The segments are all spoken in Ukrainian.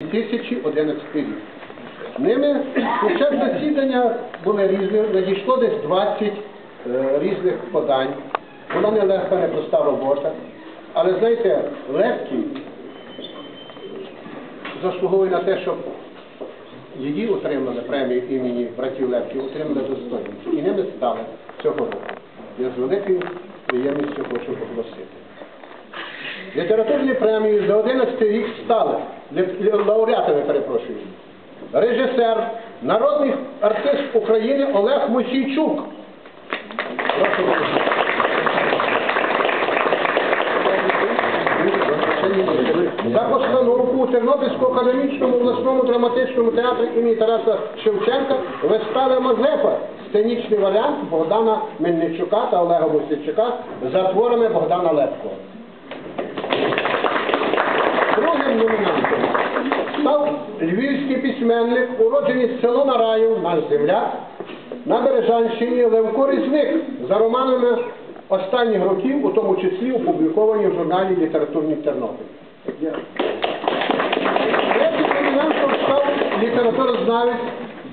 2011 рік. Ними під час засідання були різні, надійшло десь 20 е, різних подань. Вона не легка, не проста робота. Але знаєте, легкий заслуговує на те, щоб її отримали премію імені братів Левків, отримали достойно. І ними стали цього року. Я з великою приємністю хочу оголосити. Літературні премії за 11 рік стали лауреатами, перепрошую. Режисер, народний артист України Олег Мосійчук. За постановку у Тернопільському академічному обласному драматичному театрі імені Тараса Шевченка вистави Мазепа сценічний варіант Богдана Мельничука та Олега Мосійчука за творами Богдана Лепкого. Львівський письменник, уроджений з село Нараю, наш земляк, на Бережанщині Левко Різник за романами останніх років, у тому числі опубліковані в журналі Літературний Тернопіль. Літературознавець,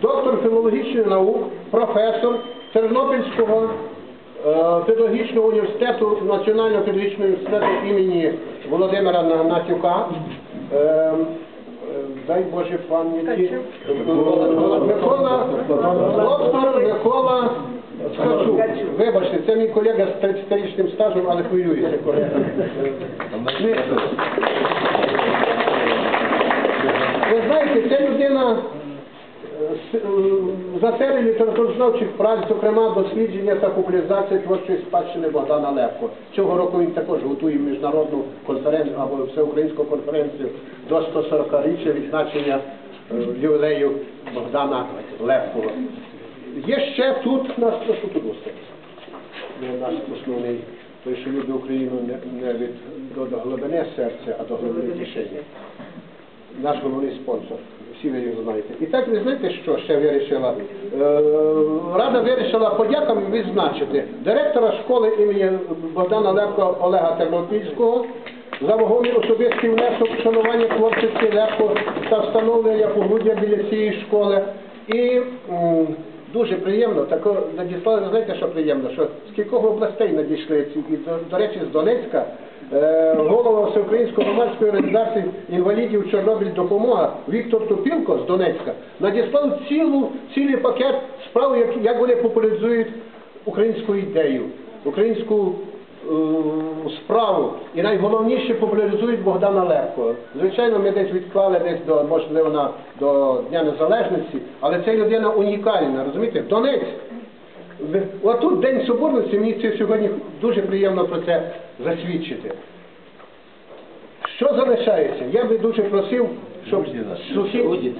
доктор філологічних наук, професор Тернопільського е, педагогічного університету, Національного педагогічного університету імені Володимира Натюка. Е, е, Дай Боже пам'яті. Микола, доктор Микола Ткачук. Вибачте, це мій колега з 30-річним стажем, але хвилюється колега. Ви знаєте, ця людина за серію літературознавчих праць, зокрема дослідження та популяризація творчої спадщини Богдана Лепко. Цього року він також готує міжнародну конференцію або всеукраїнську конференцію до 140-річчя відзначення е, ювілею Богдана Лепкого. Є ще тут нас прошу тут. Наш основний той, що любить Україну не, від до, глибини серця, а до глибини кишені наш головний спонсор. Всі ви його знаєте. І так ви знаєте, що ще вирішила? Е, Рада вирішила подяками відзначити директора школи імені Богдана Левко Олега Тернопільського за вагомий особистий внесок в шанування творчості Левко та встановлення погруддя біля цієї школи. І дуже приємно, тако надіслали, знаєте, що приємно, що з кількох областей надійшли ці, і до, до речі, з Донецька, голова Всеукраїнської громадської організації інвалідів Чорнобиль допомога Віктор Тупілко з Донецька надіслав цілу, цілий пакет справ, як, як вони популяризують українську ідею, українську е, справу і найголовніше популяризують Богдана Лепко. Звичайно, ми десь відклали десь до можливо на до Дня Незалежності, але ця людина унікальна, розумієте? Донець. Отут День Соборності, мені це сьогодні дуже приємно про це засвідчити. Що залишається? Я би дуже просив, щоб сусід...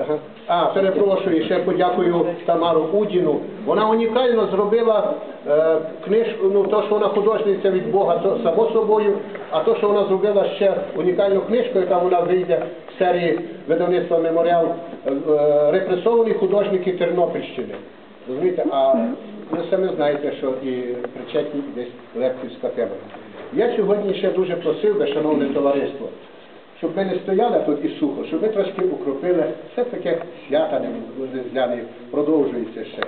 Ага. А, перепрошую, ще подякую Тамару Удіну. Вона унікально зробила е, книжку, ну то, що вона художниця від Бога, то само собою, а то, що вона зробила ще унікальну книжку, яка вона вийде в серії видавництва меморіал е, е, репресовані художники Тернопільщини. Розумієте, а ви самі знаєте, що і причетні десь лепківська тема. Я сьогодні ще дуже просив би, шановне товариство, щоб ми не стояли тут і сухо, щоб ми трошки укропили, все таке свята не продовжується ще.